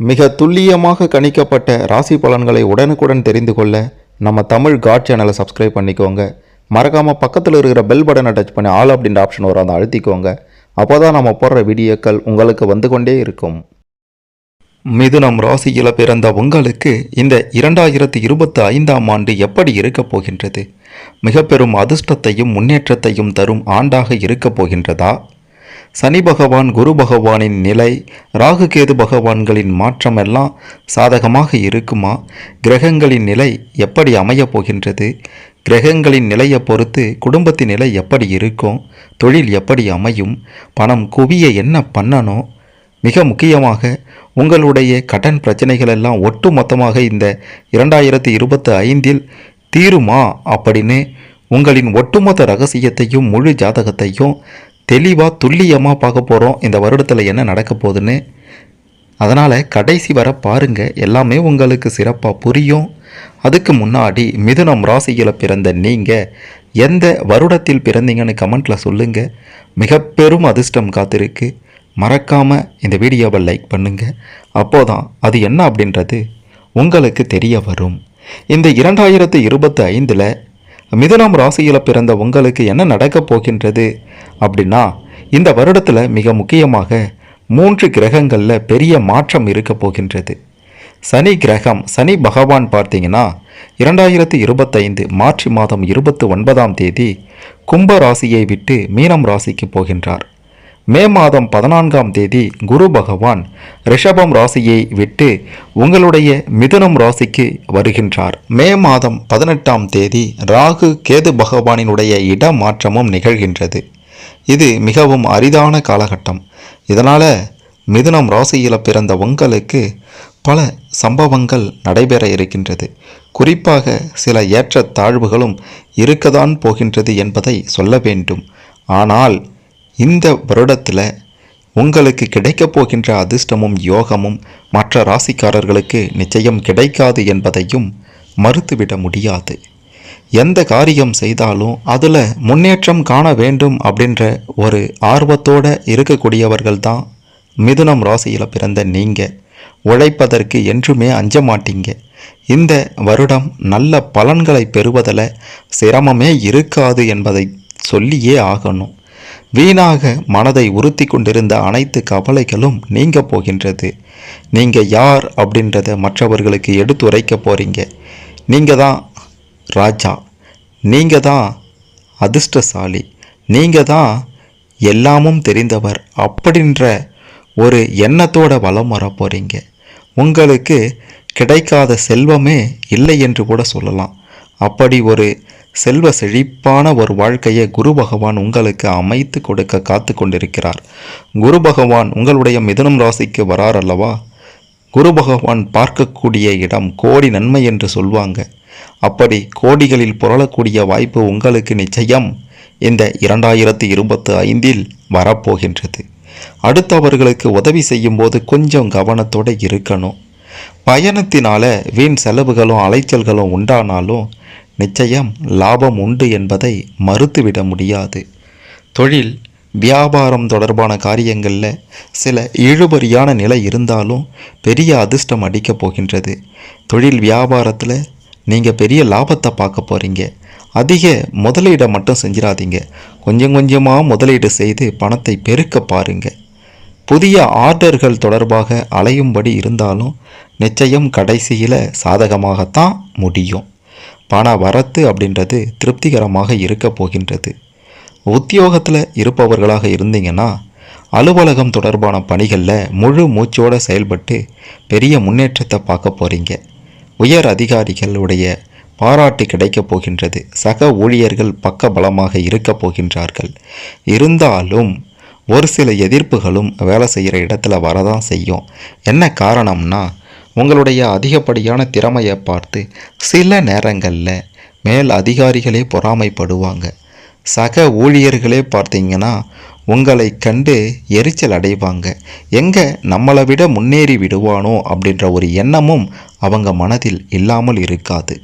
மிக துல்லியமாக கணிக்கப்பட்ட ராசி பலன்களை உடனுக்குடன் தெரிந்து கொள்ள நம்ம தமிழ் காட் சேனலை சப்ஸ்கிரைப் பண்ணிக்கோங்க. மறக்காமல் பக்கத்தில் இருக்கிற பெல் பட்டனை டச் பண்ணி ஆல் அப்படின்ற ஆப்ஷன் வரும் அதை அழுத்திக்கோங்க. அப்போ தான் நம்ம போடுற வீடியோக்கள் உங்களுக்கு வந்து கொண்டே இருக்கும். மிதுனம் ராசியில் பிறந்த உங்களுக்கு இந்த இரண்டாயிரத்தி இருபத்தி ஐந்தாம் ஆண்டு எப்படி இருக்கப் போகின்றது? மிக பெரும் அதிர்ஷ்டத்தையும் முன்னேற்றத்தையும் தரும் ஆண்டாக இருக்கப் போகின்றதா? சனி பகவான் குரு பகவானின் நிலை ராகு கேது பகவான்களின் மாற்றம் எல்லாம் சாதகமாக இருக்குமா? கிரகங்களின் நிலை எப்படி அமையப் போகின்றது? கிரகங்களின் நிலையை பொறுத்து குடும்பத்தின் நிலை எப்படி இருக்கும்? தொழில் எப்படி அமையும்? பணம் குவிய என்ன பண்ணணும்? மிக முக்கியமாக உங்களுடைய கடன் பிரச்சனைகள் எல்லாம் ஒட்டு மொத்தமாக இந்த இரண்டாயிரத்தி இருபத்தி ஐந்தில் தீருமா அப்படின்னு உங்களின் ஒட்டுமொத்த ரகசியத்தையும் முழு ஜாதகத்தையும் தெளிவாக துல்லியமாக பார்க்க போகிறோம் இந்த வருடத்தில் என்ன நடக்க போகுதுன்னு. அதனால் கடைசி வர பாருங்கள் எல்லாமே உங்களுக்கு சிறப்பாக புரியும். அதுக்கு முன்னாடி மிதுனம் ராசியில் பிறந்த நீங்கள் எந்த வருடத்தில் பிறந்தீங்கன்னு கமெண்ட்டில் சொல்லுங்கள் மிக பெரும் அதிர்ஷ்டம் காத்திருக்கு. மறக்காமல் இந்த வீடியோவை லைக் பண்ணுங்கள் அப்போதான் அது என்ன அப்படின்றது உங்களுக்கு தெரிய வரும். இந்த இரண்டாயிரத்து இருபத்தி ஐந்தில் மிதுனம் ராசியில் பிறந்த உங்களுக்கு என்ன நடக்கப் போகின்றது? அப்படின்னா இந்த வருடத்தில் மிக முக்கியமாக மூன்று கிரகங்களில் பெரிய மாற்றம் இருக்க போகின்றது. சனி கிரகம் சனி பகவான் பார்த்தீங்கன்னா இரண்டாயிரத்தி இருபத்தைந்து மார்ச் மாதம் இருபத்தி ஒன்பதாம் தேதி கும்ப ராசியை விட்டு மீனம் ராசிக்கு போகின்றார். மே மாதம் பதினான்காம் தேதி குரு பகவான் ரிஷபம் ராசியை விட்டு உங்களுடைய மிதுனம் ராசிக்கு வருகின்றார். மே மாதம் பதினெட்டாம் தேதி ராகு கேது பகவானினுடைய இடமாற்றமும் நிகழ்கின்றது. இது மிகவும் அரிதான காலகட்டம். இதனால் மிதுனம் ராசியில் பிறந்த உங்களுக்கு பல சம்பவங்கள் நடைபெற இருக்கின்றது. குறிப்பாக சில ஏற்ற தாழ்வுகளும் இருக்கதான் போகின்றது என்பதை சொல்ல வேண்டும். ஆனால் இந்த வருடத்தில் உங்களுக்கு கிடைக்கப் போகின்ற அதிர்ஷ்டமும் யோகமும் மற்ற ராசிக்காரர்களுக்கு நிச்சயம் கிடைக்காது என்பதையும் மறுத்துவிட முடியாது. எந்த காரியம் செய்தாலும் அதில் முன்னேற்றம் காண வேண்டும் அப்படின்ற ஒரு ஆர்வத்தோடு இருக்கக்கூடியவர்கள் தான் மிதுனம் ராசியில் பிறந்த நீங்கள் உழைப்பதற்கு என்றுமே அஞ்ச மாட்டீங்க. இந்த வருடம் நல்ல பலன்களை பெறுவதில் சிரமமே இருக்காது என்பதை சொல்லியே ஆகணும். வீணாக மனதை உறுத்தி கொண்டிருந்த அனைத்து கவலைகளும் நீங்க போகின்றது. நீங்கள் யார் அப்படின்றத மற்றவர்களுக்கு எடுத்துரைக்க போகிறீங்க நீங்கள் தான் ராஜா. நீங்கள் தான் அதிர்ஷ்டசாலி. நீங்கள் தான் எல்லாமும் தெரிந்தவர் அப்படின்ற ஒரு எண்ணத்தோட வலம் வர போகிறீங்க உங்களுக்கு கிடைக்காத செல்வமே இல்லை என்று கூட சொல்லலாம். அப்படி ஒரு செல்வ செழிப்பான ஒரு வாழ்க்கையை குரு பகவான் உங்களுக்கு அமைத்து கொடுக்க காத்து கொண்டிருக்கிறார். குரு பகவான் உங்களுடைய மிதுனம் ராசிக்கு வரார் அல்லவா? குரு பகவான் பார்க்கக்கூடிய இடம் கோடி நன்மை என்று சொல்வாங்க. அப்படி கோடிகளில் புரளக்கூடிய வாய்ப்பு உங்களுக்கு நிச்சயம் இந்த இரண்டாயிரத்தி இருபத்தி ஐந்தில் வரப்போகின்றது. அடுத்தவர்களுக்கு உதவி செய்யும்போது கொஞ்சம் கவனத்தோடு இருக்கணும். பயணத்தினால வீண் செலவுகளும் அலைச்சல்களும் உண்டானாலும் நிச்சயம் லாபம் உண்டு என்பதை மறுத்துவிட முடியாது. தொழில் வியாபாரம் தொடர்பான காரியங்களில் சில இழுபறியான நிலை இருந்தாலும் பெரிய அதிர்ஷ்டம் அடிக்கப் போகின்றது. தொழில் வியாபாரத்தில் நீங்கள் பெரிய லாபத்தை பார்க்க போகிறீங்க அதிக முதலீடை மட்டும் செஞ்சிடாதீங்க கொஞ்சம் கொஞ்சமாக முதலீடு செய்து பணத்தை பெருக்க பாருங்கள் புதிய ஆர்டர்கள் தொடர்பாக அலையும்படி இருந்தாலும் நிச்சயம் கடைசியில் சாதகமாகத்தான் முடியும். பண வரத்து அப்படின்றது திருப்திகரமாக இருக்க போகின்றது. உத்தியோகத்தில் இருப்பவர்களாக இருந்தீங்கன்னா அலுவலகம் தொடர்பான பணிகளில் முழு மூச்சோடு செயல்பட்டு பெரிய முன்னேற்றத்தை பார்க்க போகிறீங்க உயர் அதிகாரிகளுடைய பாராட்டு கிடைக்கப் போகின்றது. சக ஊழியர்கள் பக்க பலமாக இருக்கப் போகின்றார்கள். இருந்தாலும் ஒரு சில எதிர்ப்புகளும் வேலை செய்கிற இடத்துல வரதான் செய்யும். என்ன காரணம்னா உங்களுடைய அதிகப்படியான திறமையை பார்த்து சில நேரங்களில் மேல் அதிகாரிகளே பொறாமைப்படுவாங்க. சக ஊழியர்களே பார்த்தீங்கன்னா உங்களை கண்டு எரிச்சல் அடைவாங்க. எங்கே நம்மளை விட முன்னேறி விடுவானோ அப்படின்ற ஒரு எண்ணமும் அவங்க மனதில் இல்லாமல் இருக்காது.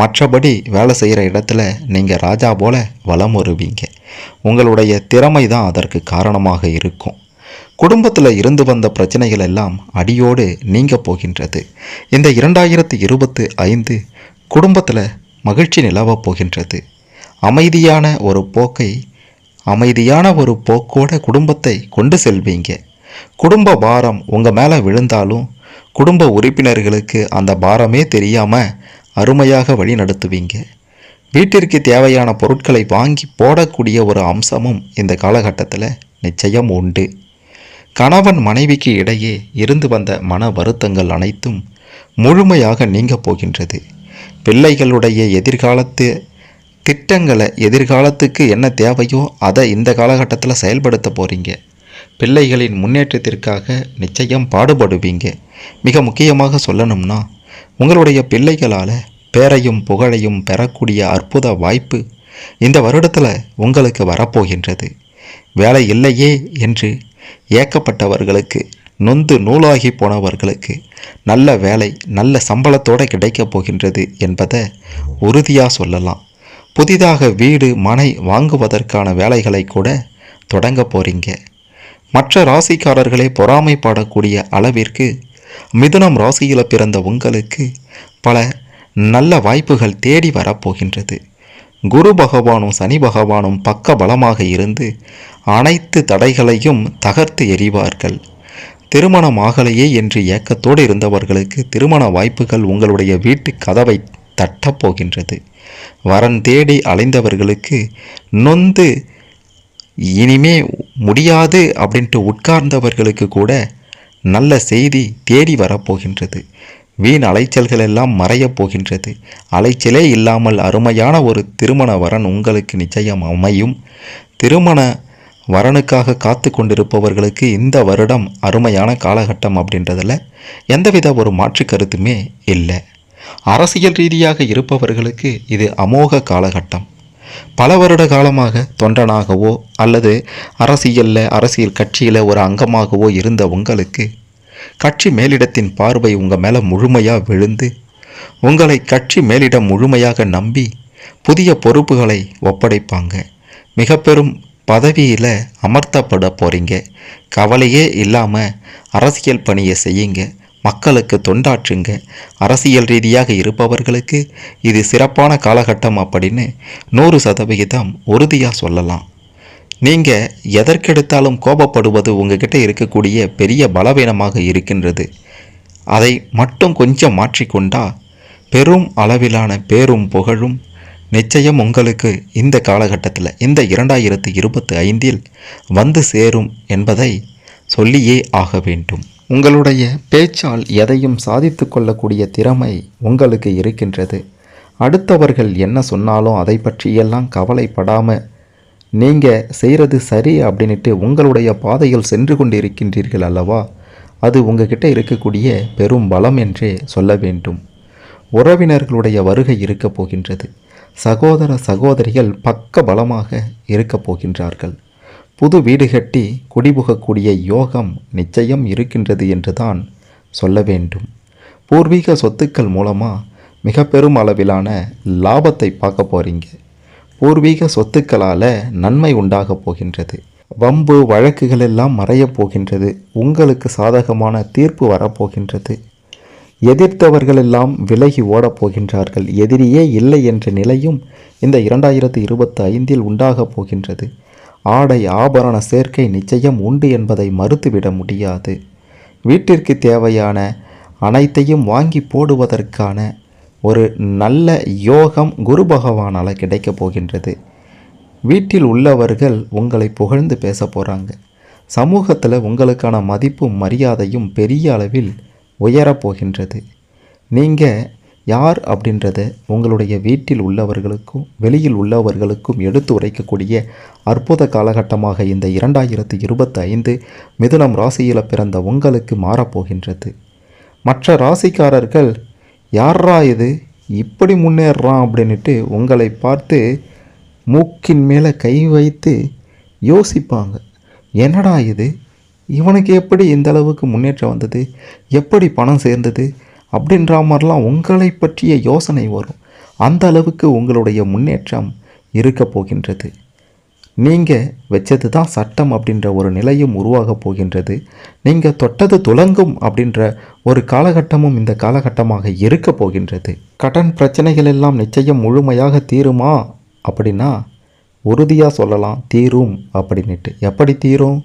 மற்றபடி வேலை செய்கிற இடத்துல நீங்கள் ராஜா போல வலம் வருவீங்க உங்களுடைய திறமை தான் அதற்கு காரணமாக இருக்கும். குடும்பத்தில் இருந்து வந்த பிரச்சனைகள் எல்லாம் அடியோடு நீங்க போகின்றது. இந்த இரண்டாயிரத்தி இருபத்து ஐந்து குடும்பத்தில் மகிழ்ச்சி நிலவப் போகின்றது. அமைதியான ஒரு போக்கை அமைதியான ஒரு போக்கோட குடும்பத்தை கொண்டு செல்வீங்க. குடும்ப பாரம் உங்கள் மேலே விழுந்தாலும் குடும்ப உறுப்பினர்களுக்கு அந்த பாரமே தெரியாமல் அருமையாக வழி நடத்துவீங்க. வீட்டிற்கு தேவையான பொருட்களை வாங்கி போடக்கூடிய ஒரு அம்சமும் இந்த காலகட்டத்தில் நிச்சயம் உண்டு. கணவன் மனைவிக்கு இடையே இருந்து வந்த மன வருத்தங்கள் அனைத்தும் முழுமையாக நீங்க போகின்றது. பிள்ளைகளுடைய எதிர்காலத்து திட்டங்களை எதிர்காலத்துக்கு என்ன தேவையோ அதை இந்த காலகட்டத்தில் செயல்படுத்த போகிறீங்க பிள்ளைகளின் முன்னேற்றத்திற்காக நிச்சயம் பாடுபடுவீங்க. மிக முக்கியமாக சொல்லணும்னா உங்களுடைய பிள்ளைகளால் பேரையும் புகழையும் பெறக்கூடிய அற்புத வாய்ப்பு இந்த வருடத்தில் உங்களுக்கு வரப்போகின்றது. வேலை இல்லையே என்று ஏக்கப்பட்டவர்களுக்கு நொந்து நூலாகி போனவர்களுக்கு நல்ல வேலை நல்ல சம்பளத்தோடு கிடைக்கப் போகின்றது என்பதை உறுதியாக சொல்லலாம். புதிதாக வீடு மனை வாங்குவதற்கான வேலைகளை கூட தொடங்க போகிறீங்க மற்ற ராசிக்காரர்களை பொறாமைப்படக்கூடிய அளவிற்கு மிதுனம் ராசியில் பிறந்த உங்களுக்கு பல நல்ல வாய்ப்புகள் தேடி வரப்போகின்றது குரு பகவானும் சனி பகவானும் பக்க பலமாக இருந்து அனைத்து தடைகளையும் தகர்த்து எறிவார்கள். திருமணம் ஆகலையே என்று ஏக்கத்தோடு இருந்தவர்களுக்கு திருமண வாய்ப்புகள் உங்களுடைய வீட்டு கதவை தட்டப் போகின்றது. வரன் தேடி அலைந்தவர்களுக்கு நொந்து இனிமே முடியாது அப்படின்ட்டு உட்கார்ந்தவர்களுக்கு கூட நல்ல செய்தி தேடி வரப்போகின்றது வீண் அலைச்சல்கள் எல்லாம் மறையப் போகின்றது. அலைச்சலே இல்லாமல் அருமையான ஒரு திருமண வரன் உங்களுக்கு நிச்சயம் அமையும். திருமண வரனுக்காக காத்து கொண்டிருப்பவர்களுக்கு இந்த வருடம் அருமையான காலகட்டம் அப்படின்றதில் எந்தவித ஒரு மாற்று கருத்துமே இல்லை. அரசியல் ரீதியாக இருப்பவர்களுக்கு இது அமோக காலகட்டம். பல வருட காலமாக தொண்டனாகவோ அல்லது அரசியலில் அரசியல் கட்சியில் ஒரு அங்கமாகவோ இருந்த உங்களுக்கு கட்சி மேலிடத்தின் பார்வை உங்கள் மேலே முழுமையாக விழுந்து உங்களை கட்சி மேலிடம் முழுமையாக நம்பி புதிய பொறுப்புகளை ஒப்படைப்பாங்க. மிக பெரும் பதவியில் அமர்த்தப்பட போகிறீங்க கவலையே இல்லாமல் அரசியல் பணியை செய்யுங்க. மக்களுக்கு தொண்டாற்றுங்க. அரசியல் ரீதியாக இருப்பவர்களுக்கு இது சிறப்பான காலகட்டம் அப்படின்னு நூறு சதவிகிதம் உறுதியாக சொல்லலாம். நீங்கள் எதற்கெடுத்தாலும் கோபப்படுவது உங்ககிட்ட இருக்கக்கூடிய பெரிய பலவீனமாக இருக்கின்றது. அதை மட்டும் கொஞ்சம் மாற்றிக்கொண்டா பெரும் அளவிலான பேரும் புகழும் நிச்சயம் உங்களுக்கு இந்த காலகட்டத்தில் இந்த இரண்டாயிரத்து இருபத்தி ஐந்தில் வந்து சேரும் என்பதை சொல்லியே ஆக வேண்டும். உங்களுடைய பேச்சால் எதையும் சாதித்து கொள்ளக்கூடிய திறமை உங்களுக்கு இருக்கின்றது. அடுத்தவர்கள் என்ன சொன்னாலும் அதை பற்றியெல்லாம் கவலைப்படாமல் நீங்கள் செய்கிறது சரி அப்படின்ட்டு உங்களுடைய பாதையில் சென்று கொண்டு இருக்கின்றீர்கள் அல்லவா? அது உங்ககிட்ட இருக்கக்கூடிய பெரும் பலம் என்றே சொல்ல வேண்டும். உறவினர்களுடைய வருகை இருக்கப் போகின்றது. சகோதர சகோதரிகள் பக்க பலமாக இருக்கப் போகின்றார்கள். புது வீடு கட்டி குடிபுகக்கூடிய யோகம் நிச்சயம் இருக்கின்றது என்றுதான் சொல்ல வேண்டும். பூர்வீக சொத்துக்கள் மூலமாக மிக பெரும் அளவிலான லாபத்தை பார்க்க போகிறீங்க பூர்வீக சொத்துக்களால் நன்மை உண்டாகப் போகின்றது. வம்பு வழக்குகள் எல்லாம் மறையப் போகின்றது. உங்களுக்கு சாதகமான தீர்ப்பு வரப்போகின்றது எதிர்த்தவர்களெல்லாம் விலகி ஓடப் போகின்றார்கள். எதிரியே இல்லை என்ற நிலையும் இந்த இரண்டாயிரத்து இருபத்தி ஐந்தில் உண்டாகப் போகின்றது. ஆடை ஆபரண சேர்க்கை நிச்சயம் உண்டு என்பதை மறுத்துவிட முடியாது. வீட்டிற்கு தேவையான அனைத்தையும் வாங்கி போடுவதற்கான ஒரு நல்ல யோகம் குரு பகவானால் கிடைக்கப் போகின்றது. வீட்டில் உள்ளவர்கள் உங்களை புகழ்ந்து பேச போகிறாங்க சமூகத்தில் உங்களுக்கான மதிப்பும் மரியாதையும் பெரிய அளவில் உயரப் போகின்றது. நீங்கள் யார் அப்படின்றத உங்களுடைய வீட்டில் உள்ளவர்களுக்கும் வெளியில் உள்ளவர்களுக்கும் எடுத்து உரைக்கக்கூடிய அற்புத காலகட்டமாக இந்த இரண்டாயிரத்து இருபத்தி ஐந்து மிதுனம் ராசியில் பிறந்த உங்களுக்கு மாறப்போகின்றது மற்ற ராசிக்காரர்கள் யாரா இது? இப்படி முன்னேறான் அப்படின்ட்டு உங்களை பார்த்து மூக்கின் மேலே கை வைத்து யோசிப்பாங்க. என்னடா இது? இவனுக்கு எப்படி இந்த அளவுக்கு முன்னேற்றம் வந்தது? எப்படி பணம் சேர்ந்தது? அப்படின்ற மாதிரிலாம் உங்களை பற்றிய யோசனை வரும். அந்த அளவுக்கு உங்களுடைய முன்னேற்றம் இருக்க போகின்றது. நீங்கள் வச்சது தான் சட்டம் அப்படின்ற ஒரு நிலையும் உருவாகப் போகின்றது. நீங்கள் தொட்டது துலங்கும் அப்படின்ற ஒரு காலகட்டமும் இந்த காலகட்டமாக இருக்க போகின்றது. கடன் பிரச்சனைகள் எல்லாம் நிச்சயம் முழுமையாக தீருமா? அப்படின்னா உறுதியாக சொல்லலாம் தீரும் அப்படின்னுட்டு. எப்படி தீரும்?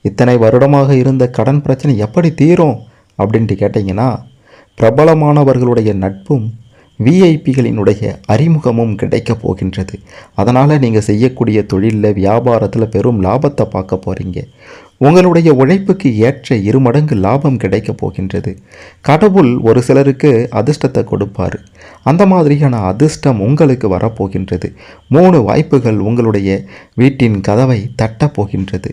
இத்தனை வருடமாக இருந்த கடன் பிரச்சனை எப்படி தீரும் அப்படின்ட்டு கேட்டிங்கன்னா பிரபலமானவர்களுடைய நட்பும் விஐபிகளினுடைய அறிமுகமும் கிடைக்கப் போகின்றது. அதனால் நீங்கள் செய்யக்கூடிய தொழிலில் வியாபாரத்தில் பெரும் லாபத்தை பார்க்க போகிறீங்க உங்களுடைய உழைப்புக்கு ஏற்ற இருமடங்கு லாபம் கிடைக்கப் போகின்றது. கடவுள் ஒரு சிலருக்கு அதிர்ஷ்டத்தை கொடுப்பார். அந்த மாதிரியான அதிர்ஷ்டம் உங்களுக்கு வரப்போகின்றது. மூணு வாய்ப்புகள் உங்களுடைய வீட்டின் கதவை தட்டப் போகின்றது.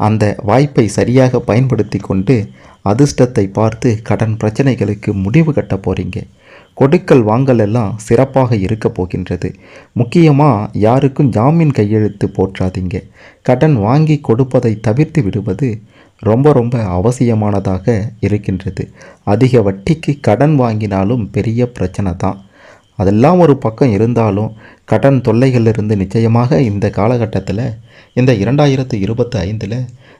அந்த வாய்ப்பை சரியாக பயன்படுத்தி கொண்டு அதிர்ஷ்டத்தை பார்த்து கடன் பிரச்சனைகளுக்கு முடிவு கட்ட போகிறீங்க கொடுக்கல் வாங்கல் எல்லாம் சிறப்பாக இருக்க போகின்றது. முக்கியமாக யாருக்கும் ஜாமீன் கையெழுத்து போற்றாதீங்க. கடன் வாங்கி கொடுப்பதை தவிர்த்து விடுவது ரொம்ப ரொம்ப அவசியமானதாக இருக்கின்றது. அதிக வட்டிக்கு கடன் வாங்கினாலும் பெரிய பிரச்சனை தான். அதெல்லாம் ஒரு பக்கம் இருந்தாலும் கடன் தொல்லைகளிலிருந்து நிச்சயமாக இந்த காலகட்டத்தில் இந்த இரண்டாயிரத்து இருபத்தி ஐந்தில்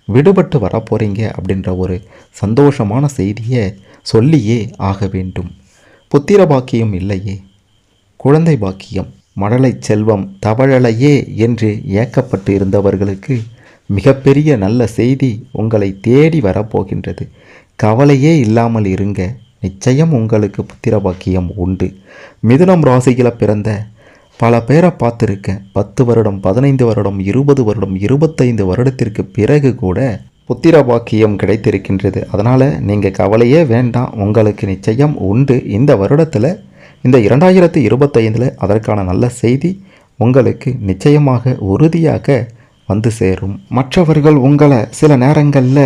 விடுபட்டு வரப்போகிறீங்க அப்படின்ற ஒரு சந்தோஷமான செய்தியை சொல்லியே ஆக வேண்டும். புத்திர பாக்கியம் இல்லையே? குழந்தை பாக்கியம் மடலை செல்வம் தவழலையே என்று ஏக்கப்பட்டு இருந்தவர்களுக்கு மிகப்பெரிய நல்ல செய்தி உங்களை தேடி வரப்போகின்றது. கவலையே இல்லாமல் இருங்க. நிச்சயம் உங்களுக்கு புத்திர பாக்கியம் உண்டு. மிதுனம் ராசியில் பிறந்த பல பேரை பார்த்துருக்கேன். பத்து வருடம் பதினைந்து வருடம் இருபது வருடம் இருபத்தைந்து வருடத்திற்கு பிறகு கூட புத்திர பாக்கியம் கிடைத்திருக்கின்றது. அதனால் நீங்கள் கவலையே வேண்டாம். உங்களுக்கு நிச்சயம் உண்டு. இந்த வருடத்தில் இந்த இரண்டாயிரத்தி இருபத்தைந்தில் அதற்கான நல்ல செய்தி உங்களுக்கு நிச்சயமாக உறுதியாக வந்து சேரும். மற்றவர்கள் உங்களை சில நேரங்களில்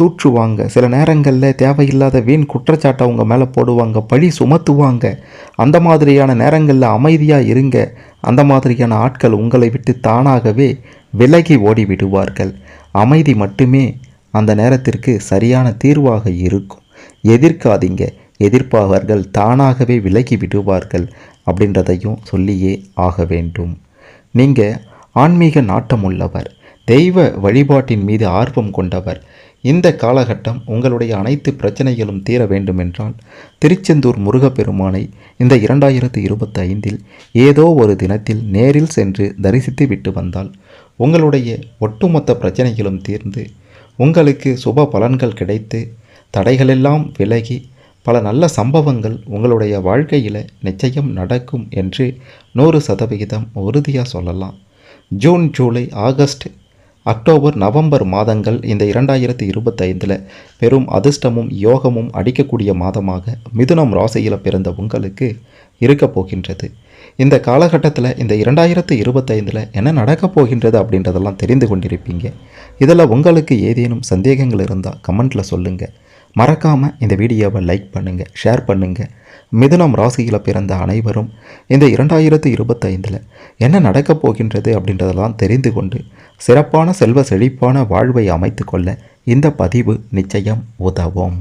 தூற்றுவாங்க. சில நேரங்களில் தேவையில்லாத வீண் குற்றச்சாட்டை உங்கள் மேலே போடுவாங்க. பழி சுமத்துவாங்க. அந்த மாதிரியான நேரங்களில் அமைதியாக இருங்க. அந்த மாதிரியான ஆட்கள் உங்களை விட்டு தானாகவே விலகி ஓடி விடுவார்கள் அமைதி மட்டுமே அந்த நேரத்திற்கு சரியான தீர்வாக இருக்கும். எதிர்க்காதீங்க. எதிர்ப்பவர்கள் தானாகவே விலகி விடுவார்கள் அப்படின்றதையும் சொல்லியே ஆக வேண்டும். நீங்கள் ஆன்மீக நாட்டம் உள்ளவர் தெய்வ வழிபாட்டின் மீது ஆர்வம் கொண்டவர். இந்த காலகட்டம் உங்களுடைய அனைத்து பிரச்சனைகளும் தீர வேண்டுமென்றால் திருச்செந்தூர் முருகப்பெருமானை இந்த இரண்டாயிரத்து இருபத்தி ஐந்தில் ஏதோ ஒரு தினத்தில் நேரில் சென்று தரிசித்து விட்டு வந்தால் உங்களுடைய ஒட்டுமொத்த பிரச்சனைகளும் தீர்ந்து உங்களுக்கு சுப பலன்கள் கிடைத்து தடைகளெல்லாம் விலகி பல நல்ல சம்பவங்கள் உங்களுடைய வாழ்க்கையில் நிச்சயம் நடக்கும் என்று நூறு சதவிகிதம் உறுதியாக சொல்லலாம். June July August October November மாதங்கள் இந்த இரண்டாயிரத்தி இருபத்தைந்தில் பெரும் அதிர்ஷ்டமும் யோகமும் அடிக்கக்கூடிய மாதமாக மிதுனம் ராசியில் பிறந்த உங்களுக்கு இருக்கப் போகின்றது. இந்த காலகட்டத்தில் இந்த இரண்டாயிரத்து இருபத்தைந்தில் என்ன நடக்கப் போகின்றது அப்படின்றதெல்லாம் தெரிந்து கொண்டிருப்பீங்க. இதில் உங்களுக்கு ஏதேனும் சந்தேகங்கள் இருந்தால் கமெண்ட்டில் சொல்லுங்கள் மறக்காமல் இந்த வீடியோவை லைக் பண்ணுங்கள் ஷேர் பண்ணுங்கள் மிதுனம் ராசியில் பிறந்த அனைவரும் இந்த இரண்டாயிரத்து இருபத்தைந்தில் என்ன நடக்கப் போகின்றது அப்படின்றதெல்லாம் தெரிந்து கொண்டு சிறப்பான செல்வ செழிப்பான வாழ்வை அமைத்து கொள்ள இந்த பதிவு நிச்சயம் உதவும்.